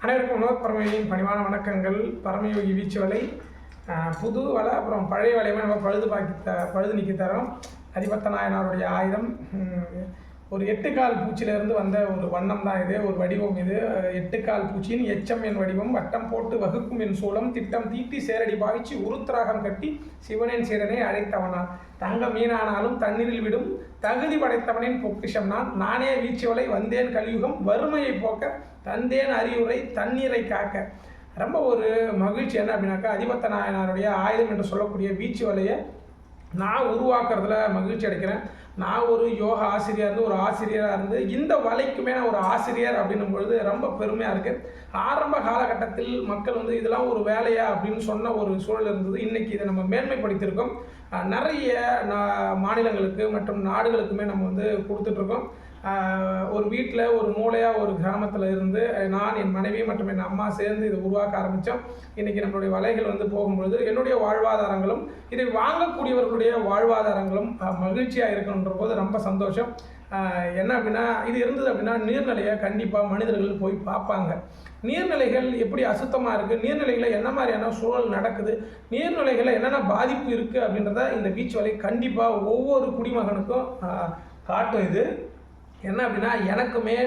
அனைவருக்கும் உணவு பரமையின் பணிவான வணக்கங்கள். பரமயோகி வீச்சு வலை புது வலை அப்புறம் பழைய வலையுமே நம்ம பழுது பாக்கி த பழுது நிற்கி தரோம். அதிபத்த நாயனாருடைய ஆயுதம் ஒரு எட்டுக்கால் பூச்சியிலிருந்து வந்த ஒரு வண்ணம் தான் இது ஒரு வடிவம் இது. எட்டுக்கால் பூச்சியின் எச்சம் என் வடிவம் வட்டம் போட்டு வகுக்கும் என் சூலம் திட்டம் தீட்டி சேரடி பாய்ச்சி உருத்திராகம் கட்டி சிவனின் சீரனை அழைத்தவனான். தங்க மீனானாலும் தண்ணீரில் விடும் தகுதி படைத்தவனின் பொக்கிஷம் நான். நானே வீச்சுவலை வந்தேன் கலியுகம் வறுமையை போக்க தந்தேன் அறிவுரை தண்ணீரை காக்க. ரொம்ப ஒரு மகிழ்ச்சி என்ன அப்படின்னாக்கா அதிபத்த நாயனாருடைய ஆயுதம் என்று சொல்லக்கூடிய வீச்சு வலையை நான் உருவாக்குறதுல மகிழ்ச்சி அடைக்கிறேன். நான் ஒரு யோகா ஆசிரியர் இருந்து ஒரு ஆசிரியராக இருந்து இந்த வலைக்குமே நான் ஒரு ஆசிரியர் அப்படின்னும் பொழுது ரொம்ப பெருமையாக இருக்குது ஆரம்ப காலகட்டத்தில் மக்கள் வந்து இதெல்லாம் ஒரு வேலையா? அப்படின்னு சொன்ன ஒரு சூழல் இருந்தது. இன்றைக்கி இதை நம்ம மேன்மைப்படுத்தியிருக்கோம். நிறைய நா- மாநிலங்களுக்கு மற்றும் நாடுகளுக்குமே நம்ம வந்து கொடுத்துட்ருக்கோம் ஒரு வீட்டில் ஒரு மூளையாக ஒரு கிராமத்தில் இருந்து நான் என் மனைவி மற்றும் என் அம்மா சேர்ந்து இதை உருவாக்க ஆரம்பித்தோம் இன்றைக்கி நம்மளுடைய வலைகள் வந்து போகும்பொழுது என்னுடைய வாழ்வாதாரங்களும் இதை வாங்கக்கூடியவர்களுடைய வாழ்வாதாரங்களும் மகிழ்ச்சியாக இருக்கணுன்ற போது ரொம்ப சந்தோஷம். என்ன அப்படின்னா இது இருந்தது அப்படின்னா நீர்நிலையை கண்டிப்பாக மனிதர்கள் போய் பார்ப்பாங்க. நீர்நிலைகள் எப்படி அசுத்தமாக இருக்குது நீர்நிலைகளில் என்ன மாதிரியான சூழல் நடக்குது? நீர்நிலைகளில் என்னென்ன பாதிப்பு இருக்குது அப்படின்றத இந்த பீச் வலை கண்டிப்பாக ஒவ்வொரு குடிமகனுக்கும் காட்டும் இது. என்ன அப்படின்னா எனக்குமே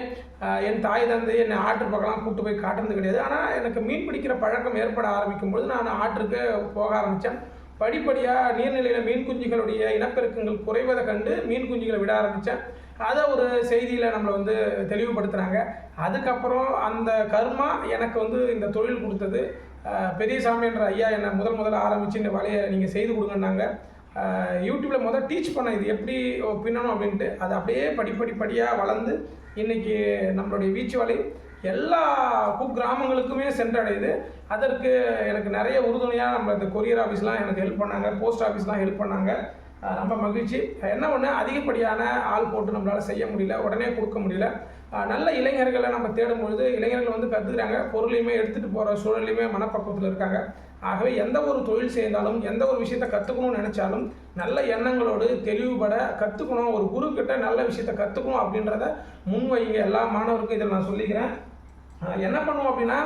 என் தாய் தந்தை என்னை ஆற்று பக்கம்லாம் கூட்டு போய் காட்டுறது கிடையாது. ஆனால் எனக்கு மீன் பிடிக்கிற பழக்கம் ஏற்பட ஆரம்பிக்கும் பொழுது நான் ஆற்றுக்கு போக ஆரம்பித்தேன் படிப்படியாக நீர்நிலையில் மீன் குஞ்சுகளுடைய இனப்பெருக்கங்கள் குறைவதை கண்டு மீன் குஞ்சுகளை விட ஆரம்பித்தேன் அதை ஒரு செய்தியில் நம்மளை வந்து தெளிவுபடுத்துகிறாங்க அதுக்கப்புறம் அந்த கர்மா எனக்கு வந்து இந்த தொழில் கொடுத்தது. பெரியசாமி என்ற ஐயா என்னை முதல் முதல்ல ஆரம்பித்து இந்த வலையை நீங்கள் செய்து கொடுங்கன்னாங்க. யூடியூப்பில் மொதல் டீச் பண்ண இது எப்படி பின்னணும் அப்படின்ட்டு அது அப்படியே படிப்படிப்படியாக வளர்ந்து இன்றைக்கி நம்மளுடைய வீச்சு வலை எல்லா குக்கிராமங்களுக்குமே சென்றடையுது. அதற்கு எனக்கு நிறைய உறுதுணையாக நம்ம இந்த கொரியர் ஆஃபீஸ்லாம் எனக்கு ஹெல்ப் பண்ணாங்க போஸ்ட் ஆஃபீஸ்லாம் ஹெல்ப் பண்ணாங்க. ரொம்ப மகிழ்ச்சி. என்ன ஒன்று அதிகப்படியான ஆள் போட்டு நம்மளால் செய்ய முடியல உடனே கொடுக்க முடியல. நல்ல இளைஞர்களை நம்ம தேடும் பொழுது இளைஞர்கள் வந்து கற்றுக்குறாங்க பொருளையுமே எடுத்துகிட்டு போகிற சூழலையுமே மனப்பக்குவத்தில் இருக்காங்க. ஆகவே எந்த ஒரு தொழில் செய்தாலும் எந்த ஒரு விஷயத்தை கற்றுக்கணும்னு நினச்சாலும் நல்ல எண்ணங்களோடு தெளிவுபட கற்றுக்கணும் ஒரு குரு கிட்ட நல்ல விஷயத்தை கற்றுக்கணும் அப்படின்றத முன்வைங்க எல்லா மாணவருக்கும் இதில் நான் சொல்லிக்கிறேன். என்ன பண்ணுவோம் அப்படின்னா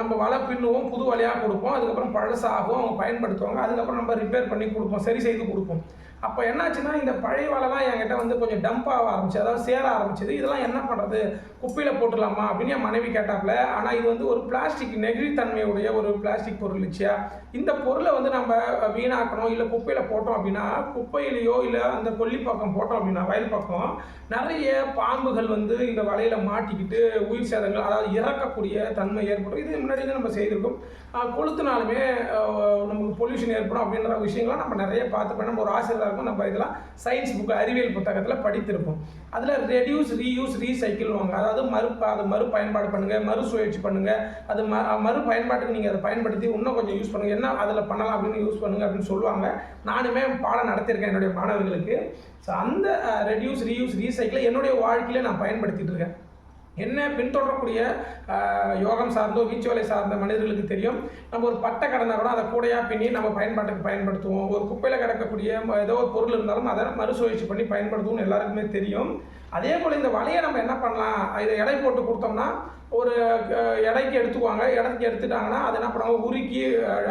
நம்ம வலை பின்னுவோம் புது வலையாக கொடுப்போம். அதுக்கப்புறம் பழசாகும் அவங்க பயன்படுத்துவாங்க. அதுக்கப்புறம் நம்ம ரிப்பேர் பண்ணி கொடுப்போம். சரி செய்து கொடுப்போம். அப்போ என்னாச்சுன்னா இந்த பழைய வலைலாம் என்கிட்ட வந்து கொஞ்சம் டம்ப் ஆக ஆரம்பிச்சு அதாவது சேர ஆரம்பிச்சது. இதெல்லாம் என்ன பண்ணுறது குப்பையில் போட்டுடலாமா? அப்படின்னு என் மனைவி கேட்டாப்புல ஆனால் இது வந்து ஒரு பிளாஸ்டிக் நெகிழித்தன்மையுடைய ஒரு பிளாஸ்டிக் பொருள் இல்லைச்சியா இந்த பொருளை வந்து நம்ம வீணாக்கணும் இல்லை குப்பையில் போட்டோம் அப்படின்னா குப்பையிலையோ இல்லை அந்த கொல்லி பக்கம் போட்டோம் அப்படின்னா வயல் பக்கம் நிறைய பாம்புகள் வந்து இந்த வலையில் மாட்டிக்கிட்டு உயிர் சேதங்கள் அதாவது இறக்கக்கூடிய தன்மை ஏற்படும். இது முன்னாடி தான் நம்ம செய்திருக்கோம். கொளுத்துனாலுமே நமக்கு பொல்யூஷன் ஏற்படும் அப்படின்ற விஷயங்கள்லாம் நம்ம நிறைய பார்த்துப்போம். நம்ம ஒரு ஆசிரியராக இருக்கும் நம்ம இதெல்லாம் சயின்ஸ் புக் அறிவியல் புத்தகத்தில் படித்திருப்போம். அதில் ரெடியூஸ் ரீயூஸ் ரீசைக்கிள்வாங்க அதாவது மறு அது மறு பயன்பாடு பண்ணுங்கள் மறு சுழற்சி பண்ணுங்கள் அது ம மறு பயன்பாட்டுக்கு நீங்கள் அதை பயன்படுத்தி இன்னும் கொஞ்சம் யூஸ் பண்ணுங்கள் என்ன அதில் பண்ணலாம் அப்படின்னு யூஸ் பண்ணுங்கள் அப்படின்னு சொல்லுவாங்க. நானுமே பாடம் நடத்தியிருக்கேன் என்னுடைய மாணவர்களுக்கு. ஸோ அந்த ரெடியூஸ் ரீயூஸ் ரீசைக்கிளை என்னுடைய வாழ்க்கையில் நான் பயன்படுத்திகிட்டு இருக்கேன். என்ன பின்தொடரக்கூடிய யோகம் சார்ந்தோ வீச்சுவலை சார்ந்த மனிதர்களுக்கு தெரியும். நம்ம ஒரு பட்டை கடந்தா கூட அதை கூடையாக பின்னி நம்ம பயன்பாட்டுக்கு பயன்படுத்துவோம். ஒரு குப்பையில் கிடக்கக்கூடிய ஏதோ ஒரு பொருள் இருந்தாலும் அதை மறுசுழற்சி பண்ணி பயன்படுத்துவோம்னு எல்லாருக்குமே தெரியும். அதே போல் இந்த வலையை நம்ம என்ன பண்ணலாம்? இதை எடை போட்டு கொடுத்தோம்னா ஒரு எடைக்கு எடுத்துக்குவாங்க. இடத்துக்கு எடுத்துட்டாங்கன்னா அதை என்ன பண்ணுவாங்க? உருக்கி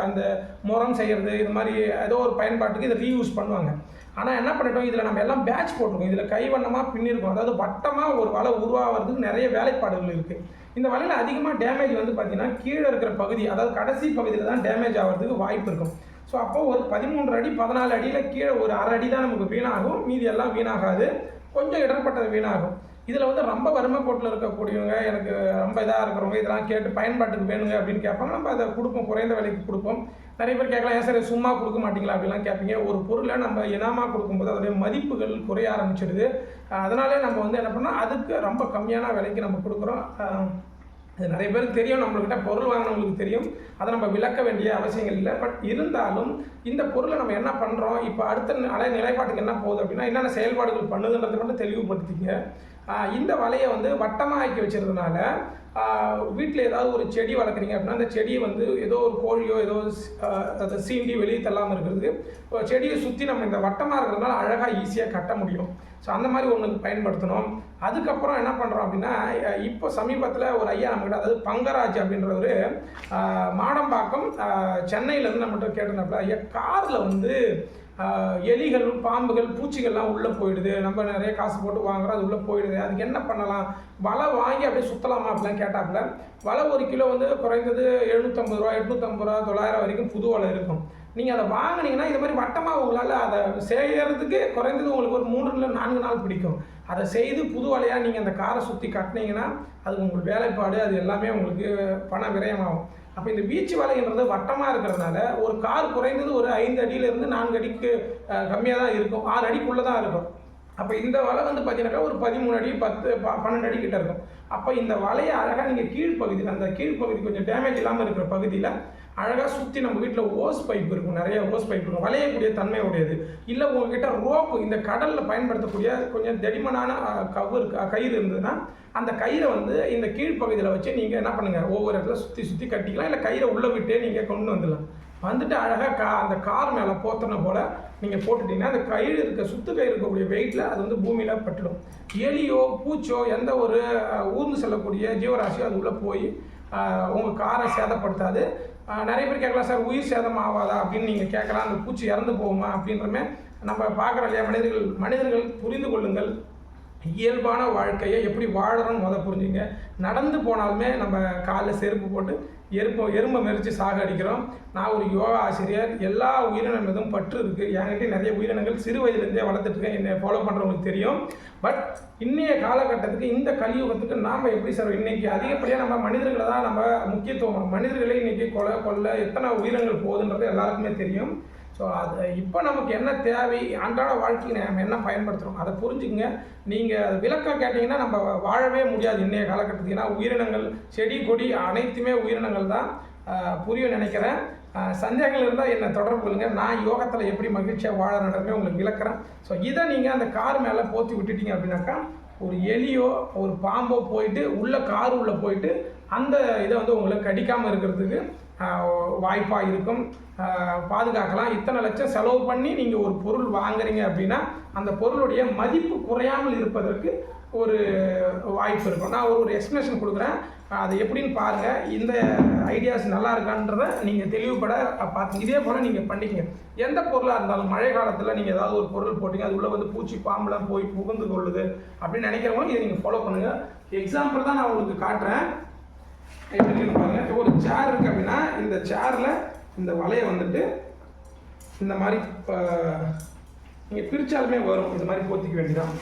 அந்த முறம் செய்கிறது இது மாதிரி ஏதோ ஒரு பயன்பாட்டுக்கு இதை ரீயூஸ் பண்ணுவாங்க. ஆனால் என்ன பண்ணிட்டோம்? இதில் நம்ம எல்லாம் பேட்ச் போட்டிருக்கோம். இதில் கைவண்ணமாக பின்னிருக்கோம். அதாவது வட்டமாக ஒரு வலை உருவாகிறதுக்கு நிறைய வேலைப்பாடுகள் இருக்குது இந்த வலையில் அதிகமாக டேமேஜ் வந்து பார்த்தீங்கன்னா கீழே இருக்கிற பகுதி அதாவது கடைசி பகுதியில் தான் டேமேஜ் ஆகிறதுக்கு வாய்ப்பு இருக்கும். ஸோ அப்போ ஒரு பதிமூன்று அடி பதினாலு அடியில் கீழே ஒரு அரை அடி தான் நமக்கு வீணாகும். மீதி எல்லாம் வீணாகாது. கொஞ்சம் இடர்பட்டது வீணாகும். இதில் வந்து ரொம்ப வறுமை கோட்டில் இருக்கக்கூடியவங்க எனக்கு ரொம்ப இதாக இருக்கிறவங்க இதெல்லாம் கேட்டு பயன்பாட்டுக்கு வேணுங்க அப்படின்னு கேட்பாங்க. நம்ம அதை கொடுப்போம். குறைந்த விலைக்கு கொடுப்போம். நிறைய பேர் கேட்கலாம் ஏன் சார் சும்மா கொடுக்க மாட்டீங்களா? அப்படிலாம் கேட்பீங்க. ஒரு பொருளை நம்ம இனாமாக கொடுக்கும்போது அதோடைய மதிப்புகள் குறைய ஆரம்பிச்சிடுது. அதனாலே நம்ம வந்து என்ன பண்ணோம் அதுக்கு ரொம்ப கம்மியான விலைக்கு நம்ம கொடுக்குறோம். அது நிறைய பேருக்கு தெரியும். நம்மள்கிட்ட பொருள் வாங்கினவங்களுக்கு தெரியும். அதை நம்ம விளக்க வேண்டிய அவசியங்கள் இல்லை. பட் இருந்தாலும் இந்த பொருளை நம்ம என்ன பண்ணுறோம் இப்போ அடுத்த அலை நிலைப்பாட்டுக்கு என்ன போகுது அப்படின்னா என்னென்ன செயல்பாடுகள் பண்ணுதுன்றதை மட்டும் தெளிவுபடுத்திக்க இந்த வலையை வந்து வட்டமாக ஆக்கி வச்சிருந்தனால வீட்டில் ஏதாவது ஒரு செடி வளர்க்குறீங்க அப்படின்னா அந்த செடியை வந்து ஏதோ ஒரு கோழியோ ஏதோ அதை சீண்டி வெளியே தள்ளாமல் இருக்கிறது. செடியை சுற்றி நம்ம இந்த வட்டமாக இருக்கிறதுனால அழகாக ஈஸியாக கட்ட முடியும். ஸோ அந்த மாதிரி ஒன்றுக்கு பயன்படுத்தணும். அதுக்கப்புறம் என்ன பண்ணுறோம் அப்படின்னா இப்போ சமீபத்தில் ஒரு ஐயா நம்மகிட்ட அதாவது பங்கராஜ் அப்படின்றவர் மாடம்பாக்கம் சென்னையிலேருந்து நம்மகிட்ட கேட்டிருந்தாப்புல ஐயா காரில் வந்து எலிகள் பாம்புகள் பூச்சிகள்லாம் உள்ளே போயிடுது. நம்ம நிறைய காசு போட்டு வாங்குறோம் அது உள்ளே போயிடுது. அதுக்கு என்ன பண்ணலாம்? வலை வாங்கி அப்படியே சுற்றலாமா அப்படிலாம் கேட்டாப்புல. வலை ஒரு கிலோ வந்து குறைந்தது எழுநூற்றம்பது ரூபா எட்நூற்றம்பது ரூபா தொள்ளாயிரம் வரைக்கும் புது வலை இருக்கும். நீங்கள் அதை வாங்கினீங்கன்னா இது மாதிரி வட்டமாக உங்களால் அதை செய்கிறதுக்கு குறைந்தது உங்களுக்கு ஒரு மூன்று இல்லை நான்கு நாள் பிடிக்கும். அதை செய்து புது வலையாக நீங்கள் அந்த காரை சுற்றி கட்டினீங்கன்னா அது உங்களுக்கு வேலைப்பாடு அது எல்லாமே உங்களுக்கு பண விரயமாகும். அப்போ இந்த பீச் வலைன்றது வட்டமாக இருக்கிறதுனால ஒரு கார் குறைந்தது ஒரு ஐந்து அடியிலேருந்து நான்கு அடிக்கு கம்மியாக தான் இருக்கும். ஆறு அடிக்குள்ளே தான் இருக்கும். அப்போ இந்த வலை வந்து பார்த்தீங்கன்னாக்கா ஒரு பதிமூணு அடி பத்து ப- பன்னெண்டு அடி கிட்ட இருக்கும். அப்போ இந்த வலையை அழகாக நீங்கள் கீழ்ப்பகுதியில் அந்த கீழ்ப்பகுதி கொஞ்சம் டேமேஜ் இல்லாமல் இருக்கிற பகுதியில் அழகாக சுற்றி நம்ம வீட்டில் ஓஸ் பைப் இருக்கும் நிறைய ஓஸ் பைப் இருக்கும். வளையக்கூடிய தன்மை உடையது. இல்லை உங்ககிட்ட ரோப்பு இந்த கடலில் பயன்படுத்தக்கூடிய கொஞ்சம் தடிமனான அஹ், கவ்வு கயிறு இருந்ததுன்னா அந்த கயிறை வந்து இந்த கீழ்ப்பகுதியில் வச்சு நீங்கள் என்ன பண்ணுங்கள் ஒவ்வொரு இடத்துல சுற்றி சுற்றி கட்டிக்கலாம். இல்லை கயிறை உள்ளே விட்டே நீங்கள் கொண்டு வந்துடலாம். வந்துட்டு அழகாக கா அந்த கார் மேலே போத்தனை போல் நீங்கள் போட்டுட்டீங்கன்னா அந்த கயிறு இருக்க சுத்து கயிறு இருக்கக்கூடிய வெயிட்டில் அது வந்து பூமியில் பட்டுடும். எலியோ பூச்சோ எந்த ஒரு ஊர்ந்து செல்லக்கூடிய ஜீவராசியோ அது உள்ளே போய் உங்கள் காரை சேதப்படுத்தாது. நிறைய பேர் கேட்கலாம் சார் உயிர் சேதம் ஆகாதா? அப்படின்னு நீங்கள் கேட்கலாம். அந்த பூச்சி இறந்து போகுமா அப்படின்றமே நம்ம பார்க்குறோம் இல்லையா மனிதர்கள் மனிதர்கள் புரிந்து கொள்ளுங்கள். இயல்பான வாழ்க்கையை எப்படி வாழறோம்னு முத புரிஞ்சுங்க. நடந்து போனாலுமே நம்ம காலில் செருப்பு போட்டு எருப்ப எறும்பை மெரித்து சாக அடிக்கிறோம். நான் ஒரு யோகா ஆசிரியர். எல்லா உயிரினம் மீதும் பற்று இருக்குது என்கிட்ட நிறைய உயிரினங்கள் சிறு வயதுலேருந்தே வளர்த்துட்ருக்கேன் என்னை ஃபாலோ பண்ணுறவங்களுக்கு தெரியும். பட் இன்றைய காலகட்டத்துக்கு இந்த கலியுகத்துக்கு நாம் எப்படி சார்? இன்றைக்கி அதிகப்படியாக நம்ம மனிதர்களை தான் நம்ம முக்கியத்துவம் மனிதர்களே இன்றைக்கி கொலை கொல்ல எத்தனை உயிரினங்கள் போகுதுன்றது எல்லாருக்குமே தெரியும். ஸோ அது இப்போ நமக்கு என்ன தேவை? அன்றாட வாழ்க்கைக்கு நம்ம என்ன பயன்படுத்துகிறோம் அதை புரிஞ்சுக்கங்க. நீங்கள் விளக்கம் கேட்டிங்கன்னா நம்ம வாழவே முடியாது இன்றைய காலகட்டத்துக்கு ஏன்னா உயிரினங்கள் செடி கொடி அனைத்துமே உயிரினங்கள் தான். புரியும் நினைக்கிறேன். சந்தேகங்கள் இருந்தால் என்னை தொடர்பு கொள்ளுங்க. நான் யோகத்தில் எப்படி மகிழ்ச்சியாக வாழ நடமே உங்களுக்கு விளக்குறேன். ஸோ இதை நீங்கள் அந்த கார் மேலே போற்றி விட்டுட்டீங்க அப்படின்னாக்கா ஒரு எலியோ ஒரு பாம்போ போயிட்டு உள்ள கார் உள்ளே போயிட்டு அந்த இதை வந்து உங்களை கடிக்காமல் இருக்கிறதுக்கு வாய்ப்பாக இருக்கும். பாதுகாக்கலாம். இத்தனை லட்சம் செலவு பண்ணி நீங்கள் ஒரு பொருள் வாங்குறீங்க அப்படின்னா அந்த பொருளுடைய மதிப்பு குறையாமல் இருப்பதற்கு ஒரு வாய்ப்பு இருக்கும். நான் ஒரு ஒரு எக்ஸ்ப்ளனேஷன் கொடுக்குறேன். அது எப்படின்னு பாருங்கள் இந்த ஐடியாஸ் நல்லா இருக்கான்றத நீங்கள் தெளிவுபட பார்த்து இதே போல் நீங்கள் பண்ணிக்கங்க. எந்த பொருளாக இருந்தாலும் மழை காலத்தில் நீங்கள் ஏதாவது ஒரு பொருள் போட்டீங்க அது உள்ளே வந்து பூச்சி பாம்புலாம் போய் புகுந்து கொள்ளுது அப்படின்னு நினைக்கிறவங்க இதை நீங்கள் ஃபாலோ பண்ணுங்கள் எக்ஸாம்பிள் தான் நான் உங்களுக்கு காட்டுறேன். எப்படி பாருங்க. இப்போ ஒரு சேர் இருக்கு அப்படின்னா இந்த சேரில் இந்த வலையை வந்துட்டு இந்த மாதிரி நீங்கள் பிரித்தாலுமே வரும். இந்த மாதிரி போத்திக்க வேண்டியதான்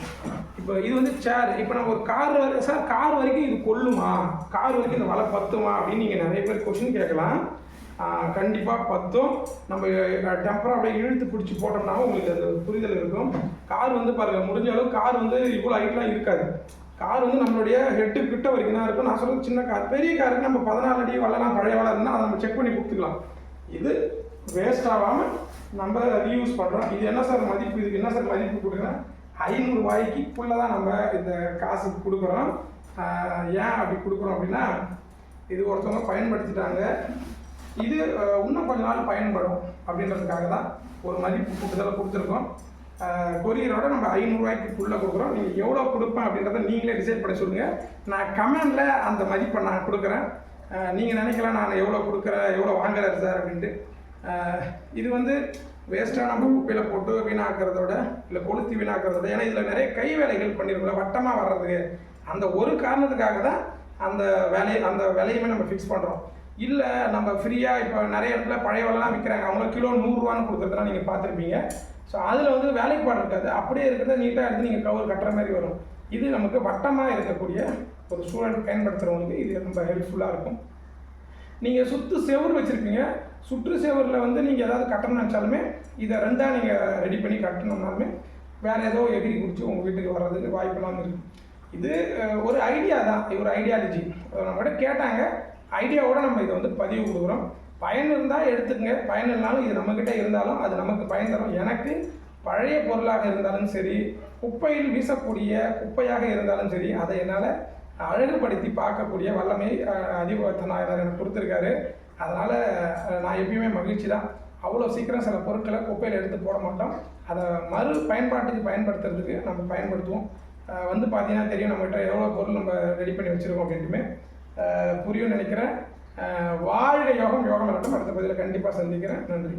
இப்போ இது வந்து சேர் இப்போ நம்ம ஒரு கார் வரை சார் கார் வரைக்கும் இது கொல்லுமா? கார் வரைக்கும் இந்த வலை பத்துமா? அப்படின்னு நீங்கள் நிறைய பேர் கொஷின் கேட்கலாம். கண்டிப்பாக பத்தும். நம்ம டெம்பரை அப்படியே இழுத்து பிடிச்சி போட்டோம்னா உங்களுக்கு அது புரிதல் இருக்கும். கார் வந்து பாருங்கள் முடிஞ்ச அளவு கார் வந்து இவ்வளோ ஹைட்லாம் இருக்காது. கார் வந்து நம்மளுடைய ஹெட்டு கிட்ட வரைக்கும் தான் இருக்கும். நான் சொல்றது சின்ன கார். பெரிய காருக்கு நம்ம பதினாலு அடி வளரலாம் பழைய வளருன்னா அதை நம்ம செக் பண்ணி கொடுத்துக்கலாம். இது வேஸ்ட் ஆகாமல் நம்ம ரீயூஸ் பண்ணுறோம் இது என்ன சார் மதிப்பு? இதுக்கு என்ன சார் மதிப்பு கொடுக்குறேன்? ஐநூறு ஃபுல்லாக தான் நம்ம இந்த காசு கொடுக்குறோம். ஏன் அப்படி கொடுக்குறோம் அப்படின்னா இது ஒருத்தவங்க பயன்படுத்திட்டாங்க. இது இன்னும் கொஞ்ச நாள் பயன்படும் அப்படின்றதுக்காக தான் ஒரு மதிப்பு கூட்டுதலை கொடுத்துருக்கோம். கொரியரோட நம்ம ஐநூறுரூவாய்க்குள்ளே கொடுக்குறோம். நீங்கள் எவ்வளோ கொடுப்பேன் அப்படின்றத நீங்களே டிசைட் பண்ண சொல்லுங்கள் நான் கமெண்டில் அந்த மதிப்பை நான் கொடுக்குறேன். நீங்கள் நினைக்கலாம் நான் எவ்வளோ கொடுக்குறேன் எவ்வளோ வாங்குறாரு சார் அப்படின்ட்டு. இது வந்து வேஸ்ட்டாக நம்ம குப்பையில் போட்டு வீணாக்கிறத விட இல்லை கொளுத்தி வீணாக்கிறத விட ஏன்னா இதில் நிறைய கை வேலைகள் பண்ணியிருக்கோம்ல வட்டமாக வர்றதுக்கு. அந்த ஒரு காரணத்துக்காக தான் அந்த வேலையை அந்த விலையுமே நம்ம ஃபிக்ஸ் பண்ணுறோம் இல்லை நம்ம ஃப்ரீயாக இப்போ நிறைய இடத்துல பழைய வேலைலாம் விற்கிறாங்க அவங்கள கிலோ நூறுரூவான்னு கொடுக்குறதுலாம் நீங்கள் பார்த்துருப்பீங்க. ஸோ அதில் வந்து வேலைப்பாடு இருக்காது. அப்படியே இருக்கிறத நீட்டாக எடுத்து நீங்கள் கவர் கட்டுற மாதிரி வரும். இது நமக்கு வட்டமாக இருக்கக்கூடிய ஒரு சூழல் பயன்படுத்துகிறவங்களுக்கு இது ரொம்ப ஹெல்ப்ஃபுல்லாக இருக்கும். நீங்கள் சுற்று செவர் வச்சுருப்பீங்க. சுற்று செவரில் வந்து நீங்கள் ஏதாவது கட்டணும்னு நினச்சாலுமே இதை ரெண்டாக நீங்கள் ரெடி பண்ணி கட்டணும்னாலுமே வேறு ஏதோ எகிரி குடிச்சு உங்கள் வீட்டுக்கு வர்றதுக்கு வாய்ப்பெல்லாம் இருக்குது இது ஒரு ஐடியா தான். இது ஒரு ஐடியாலஜி நம்மகிட்ட கேட்டாங்க. ஐடியாவோட நம்ம இதை வந்து பதிவு கொடுக்குறோம். பயன் இருந்தால் எடுத்துக்கங்க. பயன் இல்லைனாலும் இது நம்மக்கிட்ட இருந்தாலும் அது நமக்கு பயன் தரும். எனக்கு பழைய பொருளாக இருந்தாலும் சரி குப்பையில் வீசக்கூடிய குப்பையாக இருந்தாலும் சரி அதை என்னால் அழகுபடுத்தி பார்க்கக்கூடிய வல்லமை அஹ், எனக்கு கொடுத்துருக்காரு. அதனால் நான் எப்பயுமே மகிழ்ச்சி தான். அவ்வளோ சீக்கிரம் சில பொருட்களை குப்பையில் எடுத்து போட மாட்டோம். அதை மறு பயன்பாட்டுக்கு பயன்படுத்துறதுக்கு நம்ம பயன்படுத்துவோம். வந்து பார்த்தீங்கன்னா தெரியும் நம்மகிட்ட எவ்வளோ பொருள் நம்ம ரெடி பண்ணி வச்சுருக்கோம் அப்படின்ட்டுமே. புரியும் நினைக்கிறேன். வாழ்க யோகம் யோகம் நடக்கும் அடுத்த பதிவில் கண்டிப்பாக சந்திக்கிறேன். நன்றி.